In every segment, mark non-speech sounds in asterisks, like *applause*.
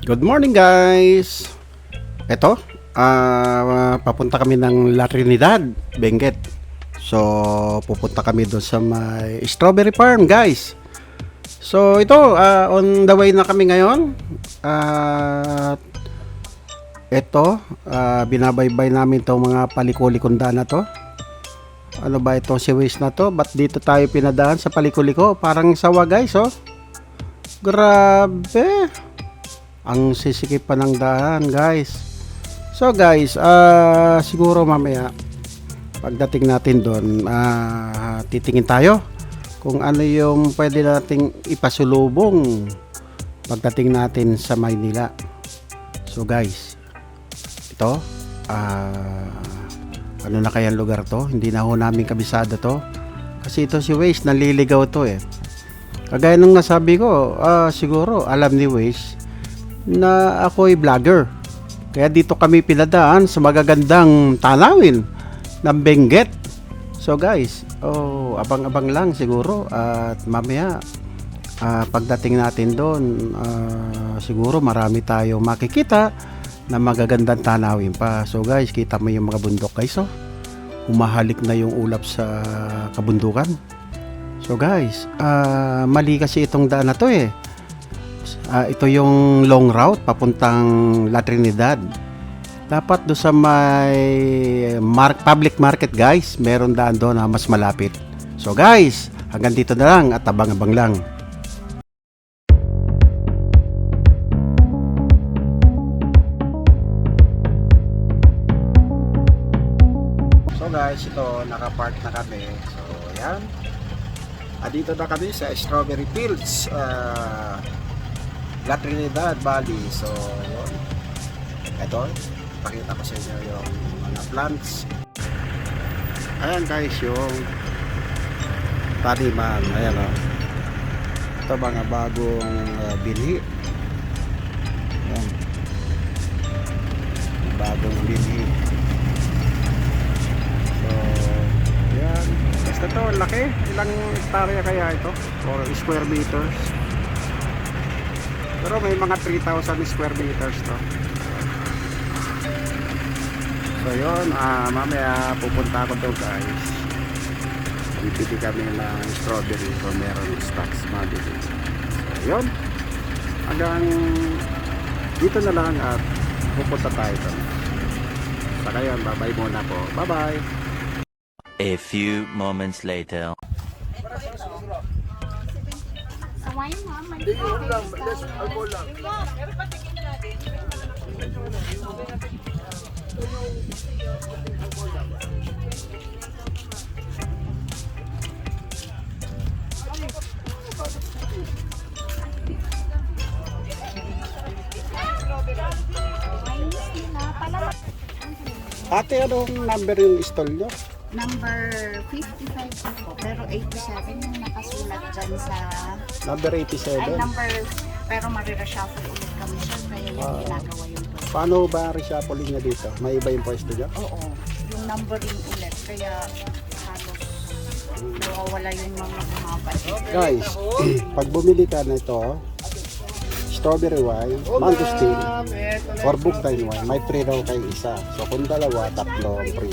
Good morning guys! Ito, ah papunta kami ng La Trinidad, Benguet. So, pupunta kami doon sa may strawberry farm guys. So, ito, ah, on the way na kami ngayon. At ito, ah, binabaybay namin itong mga palikulikunda na to. Ano ba ito si na to? Ba't dito tayo pinadaan sa palikuliko? Parang sawa guys, oh. Grabe. Ang sisikip pa ng daan, guys. So, guys, ah siguro mamaya pagdating natin doon, ah titingin tayo kung ano yung pwede nating ipasulubong pagdating natin sa Maynila. So, guys, ito, ah ano na kaya lugar to? Hindi na ho namin kabisado to. Kasi ito si Waze, naliligaw to eh. Kagaya nung nasabi ko, ah, siguro alam ni Waze na ako'y vlogger. Kaya dito kami pinadaan sa magagandang tanawin ng Benguet. So guys, oh, abang-abang lang siguro at mamaya ah, pagdating natin doon, ah, siguro marami tayo makikita na magagandang tanawin pa. So guys, kita mo yung mga bundok guys, oh. Humahalik na yung ulap sa kabundukan. So guys, ah, mali kasi itong daan na to eh. Ah, ito yung long route papuntang La Trinidad. Dapat do sa may mark, public market guys, meron daan doon na mas malapit. So guys, hanggang dito na lang at abang-abang lang. So guys, ito nakapark na kami. So yan. Ah, dito na kami sa Strawberry Fields, ah, La Trinidad Valley. So, yun. Ito, pakita ko sa inyo yung mga plants. Ayan guys, yung taniman. Ayan o. Ito mga bagong ah, binhi. Ayan. Bagong binhi. So, yan. Basta to, ang laki. Ilang hektarya kaya ito? Or square meters? Pero may mga 3,000 square meters to. So yun, ah, mamaya pupunta ako doon guys. Bibili kami ng strawberry kung meron stocks mabili. So yun, hanggang dito na lang at pupunta tayo doon. Sa ngayon, bye-bye muna po. Bye-bye! A few moments later. Kawain mo, may Ate, anong number yung stall nyo? Number 55 po, pero 87 yung nakasulat dyan sa... Number Ay, 87. number... Pero marirashuffle ulit kami siya, kaya yung Ah. ginagawa yung po. Paano ba reshuffling niya dito? May iba yung pwesto niya? Oo, yung numbering ulit, kaya halos nawawala yung mga bumabalik. Guys, *clears throat* pag bumili ka na ito, strawberry wine, mangosteen, or buktine wine, may free raw kayo isa. So kung dalawa, tatlo ang free.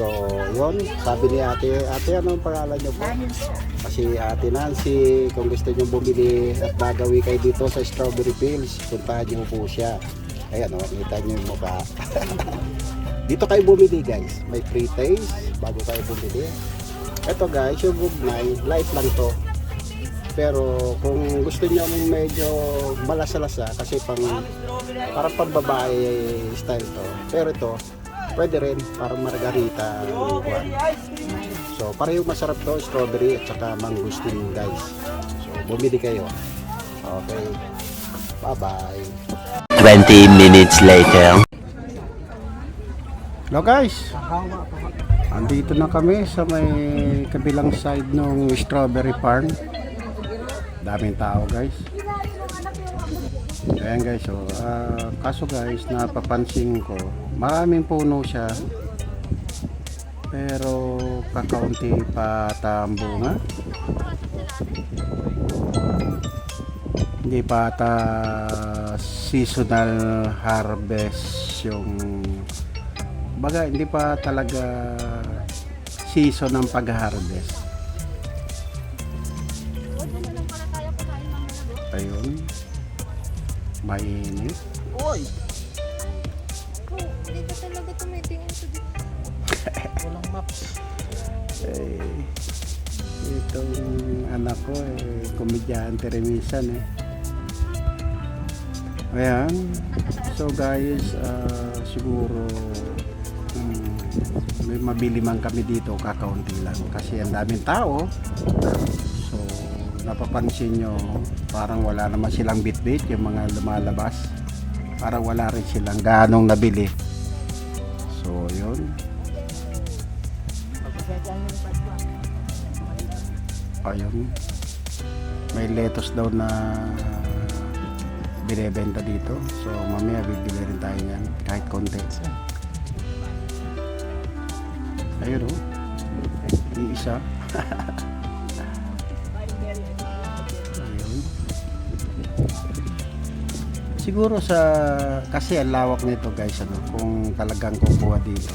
So, yon sabi ni ate, ate ano ang pangalan niyo po? Kasi ate Nancy, kung gusto niyo bumili at magawi kayo dito sa Strawberry Fields, puntahan niyo po siya. Ayan o, kita niyo yung mukha. *laughs* dito kayo bumili guys. May free taste bago kayo bumili. Ito guys, yung Bugnay, light lang to. Pero kung gusto niyo medyo malasalasa kasi pang parang pambabae style to. Pero ito, pwede rin parang margarita. So, parehong masarap to, strawberry at saka mangosteen guys. So, bumili kayo. Okay. Bye-bye. 20 minutes later. Hello guys. Andito na kami sa may kabilang side ng strawberry farm. Daming tao guys. Ayan guys, so, ah, kaso guys, napapansin ko, maraming puno siya. Pero kakaunti pa ata ang bunga. Hindi pa ata seasonal harvest yung baga hindi pa talaga season ng pag-harvest. Mainit. Uy! Oh, dito talaga tumitingin sa dito. *laughs* Walang maps. Eh, itong anak ko eh, komedyante rin minsan eh. Ayan. So guys, ah, siguro mm, may mabili man kami dito kakaunti lang kasi ang daming tao. Napapansin nyo parang wala naman silang bitbit yung mga lumalabas. Parang wala rin silang ganong nabili. So yun. Ayun. May lettuce daw na binebenta dito. So mamaya bibili rin tayo niyan kahit konti. Ayun oh. Yung isa. *laughs* Siguro sa kasi ang lawak nito guys ano kung talagang kukuha dito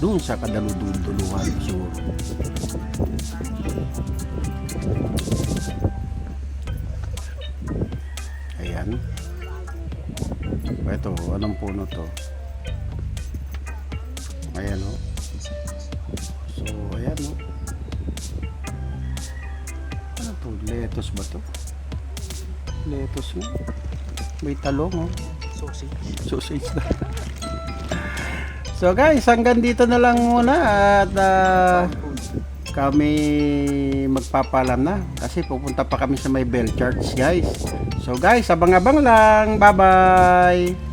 doon sa kadaluduluhan siguro. Ayan. Ito, anong puno to? Ayan o. So, ayan o. Ano to? Lettuce ba to? Lettuce nga. May talong o. Sausage. Sausage na. so guys, hanggang dito na lang muna at ah, kami magpapalam na kasi pupunta pa kami sa may bell church guys. So guys, abang-abang lang. Bye-bye.